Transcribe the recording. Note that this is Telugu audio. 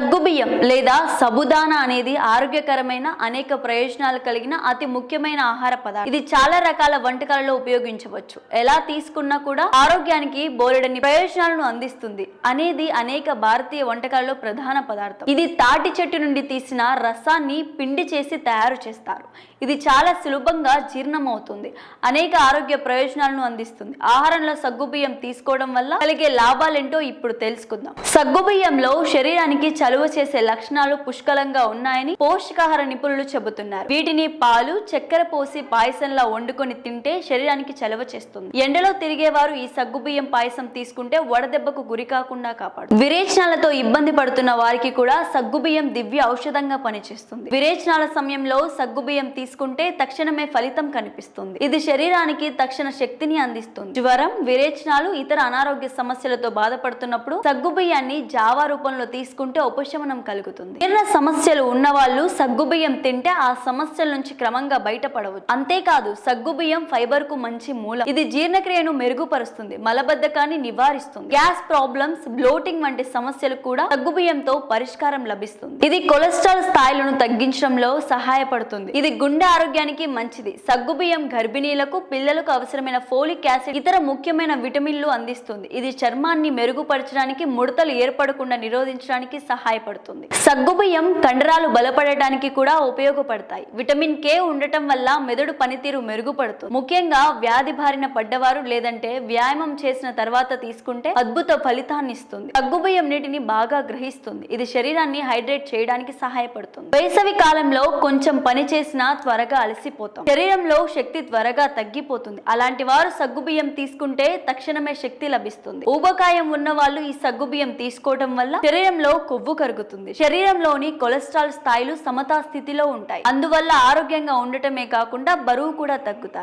సగ్గుబియ్యం లేదా సబుదానా అనేది ఆరోగ్యకరమైన అనేక ప్రయోజనాలు కలిగిన అతి ముఖ్యమైన ఆహార పదార్థం. ఇది చాలా రకాల వంటకాలలో ఉపయోగించవచ్చు. ఎలా తీసుకున్నా కూడా ఆరోగ్యానికి బోలెడని ప్రయోజనాలను అందిస్తుంది అనేది అనేక భారతీయ వంటకాలలో ప్రధాన పదార్థం. ఇది తాటి చెట్టు నుండి తీసిన రసాన్ని పిండి చేసి తయారు చేస్తారు. ఇది చాలా సులభంగా జీర్ణమవుతుంది. అనేక ఆరోగ్య ప్రయోజనాలను అందిస్తుంది. ఆహారంలో సగ్గుబియ్యం తీసుకోవడం వల్ల కలిగే లాభాలేంటో ఇప్పుడు తెలుసుకుందాం. సగ్గుబియ్యంలో శరీరానికి చలువ చేసే లక్షణాలు పుష్కలంగా ఉన్నాయని పోషకాహార నిపుణులు చెబుతున్నారు. వీటిని పాలు చక్కెర పోసి పాయసంలా వండుకొని తింటే శరీరానికి చలవ చేస్తుంది. ఎండలో తిరిగేవారు ఈ సగ్గుబియ్యం పాయసం తీసుకుంటే వడదెబ్బకు గురి కాకుండా కాపాడు విరేచనాలతో ఇబ్బంది పడుతున్న వారికి కూడా సగ్గుబియ్యం దివ్య ఔషధంగా పనిచేస్తుంది. విరేచనాల సమయంలో సగ్గుబియ్యం తీసుకుంటే తక్షణమే ఫలితం కనిపిస్తుంది. ఇది శరీరానికి తక్షణ శక్తిని అందిస్తుంది. జ్వరం విరేచనాలు ఇతర అనారోగ్య సమస్యలతో బాధపడుతున్నప్పుడు సగ్గుబియ్యాన్ని జావా రూపంలో తీసుకుంటే ఉపశమనం కలుగుతుంది. జీర్ణ సమస్యలు ఉన్న వాళ్ళు సగ్గుబియ్యం తింటే ఆ సమస్యల నుంచి క్రమంగా బయటపడవచ్చు. అంతేకాదు సగ్గుబియ్యం ఫైబర్కు మంచి మూలం. ఇది జీర్ణక్రియను మెరుగుపరుస్తుంది మలబద్ధకాన్ని నివారిస్తుంది. గ్యాస్ ప్రాబ్లమ్స్ బ్లోటింగ్ వంటి సమస్యలు కూడా సగ్గుబియ్యంతో పరిష్కారం లభిస్తుంది. ఇది కొలెస్ట్రాల్ స్థాయిలను తగ్గించడంలో సహాయపడుతుంది. ఇది గుండె ఆరోగ్యానికి మంచిది. సగ్గుబియ్యం గర్భిణీలకు పిల్లలకు అవసరమైన ఫోలిక్ యాసిడ్ ఇతర ముఖ్యమైన విటమిన్లు అందిస్తుంది. ఇది చర్మాన్ని మెరుగుపరచడానికి ముడతలు ఏర్పడకుండా నిరోధించడానికి సహాయపడుతుంది. సగ్గుబియ్యం కండరాలు బలపడటానికి కూడా ఉపయోగపడతాయి. విటమిన్ కే ఉండటం వల్ల మెదడు పనితీరు మెరుగుపడుతుంది. ముఖ్యంగా వ్యాధి బారిన పడ్డవారు లేదంటే వ్యాయామం చేసిన తర్వాత తీసుకుంటే అద్భుత ఫలితాన్ని ఇస్తుంది. సగ్గుబియ్యం నీటిని బాగా గ్రహిస్తుంది. ఇది శరీరాన్ని హైడ్రేట్ చేయడానికి సహాయపడుతుంది. వేసవి కాలంలో కొంచెం పని చేసినా త్వరగా అలసిపోతాం. శరీరంలో శక్తి త్వరగా తగ్గిపోతుంది. అలాంటి వారు సగ్గుబియ్యం తీసుకుంటే తక్షణమే శక్తి లభిస్తుంది. ఊబకాయం ఉన్న వాళ్ళు ఈ సగ్గుబియ్యం తీసుకోవడం వల్ల శరీరంలో కొవ్వు కొవ్వు కరుగుతుంది. శరీరంలోని కొలెస్ట్రాల్ స్థాయిలు సమతా స్థితిలో ఉంటాయి. అందువల్ల ఆరోగ్యంగా ఉండటమే కాకుండా బరువు కూడా తగ్గుతారు.